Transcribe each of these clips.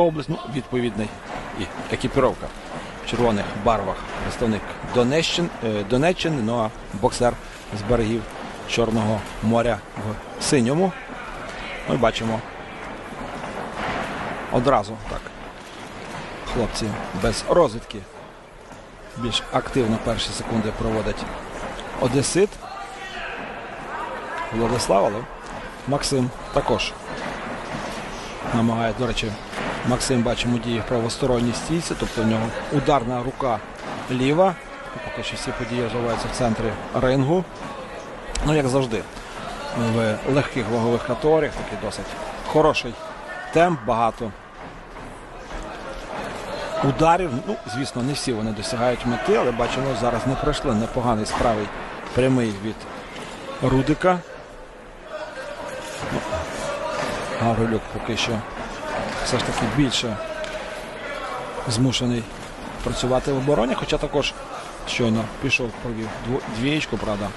область, ну, відповідний і екіпіровка в червоних барвах. Представник е, Донеччини, ну а боксер з берегів Чорного моря в синьому. Ми бачимо одразу так. Хлопці без розвідки. Більш активно перші секунди проводить Одесит. Владислав, але Максим також намагає, до речі, Максим бачимо діє в правосторонній стійці, тобто в нього ударна рука ліва. Поки що всі події розвиваються в центрі рингу. Ну, як завжди, в легких вагових категоріях такий досить хороший темп, багато ударів. Ну, звісно, не всі вони досягають мети, але бачимо, зараз не пройшли непоганий справий прямий від Рудика. Ну, Гаврилюк поки що все ж таки більше змушений працювати в обороні, хоча також щойно пішов, провів двієчку, правда.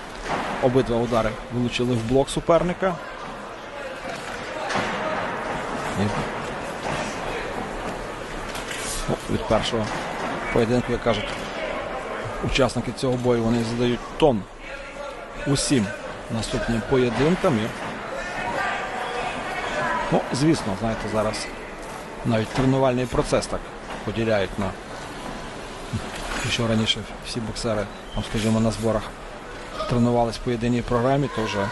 Обидва удари влучили в блок суперника. І Ну, від першого поєдинку, як кажуть, учасники цього бою вони задають тон усім наступним поєдинкам. Ну, звісно, знаєте, зараз навіть тренувальний процес так поділяють на що раніше всі боксери, там, скажімо, на зборах тренувались по єдиній програмі, то вже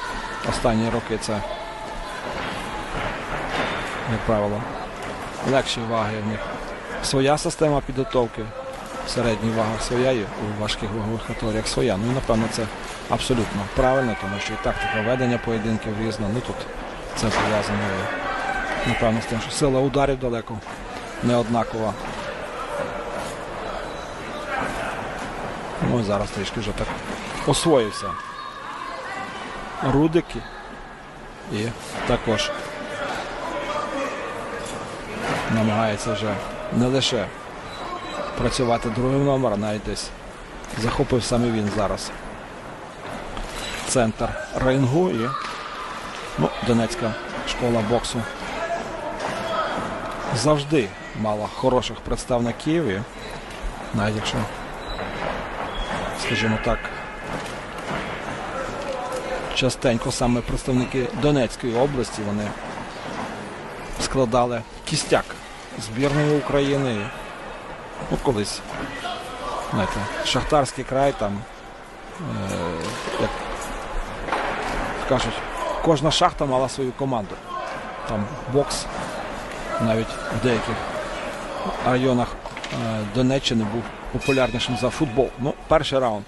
останні роки це, як правило, легші ваги в них своя система підготовки, в середній своя і у важких вагових категоріях своя. Ну і напевно це абсолютно правильно, тому що і тактика ведення поєдинків різна. Ну тут це пов'язано напевно з тим, що сила ударів далеко не однакова. Ну зараз трішки вже так освоївся. Рудики і також намагається вже не лише працювати другим номером, навіть десь захопив саме він зараз. Центр рингу і ну, Донецька школа боксу завжди мала хороших представників і навіть якщо, скажімо так, частенько саме представники Донецької області вони складали кістяк збірної України. Ну, колись, знаєте, Шахтарський край там, е, як кажуть, кожна шахта мала свою команду. Там бокс навіть в деяких районах е, Донеччини був популярнішим за футбол. Ну, перший раунд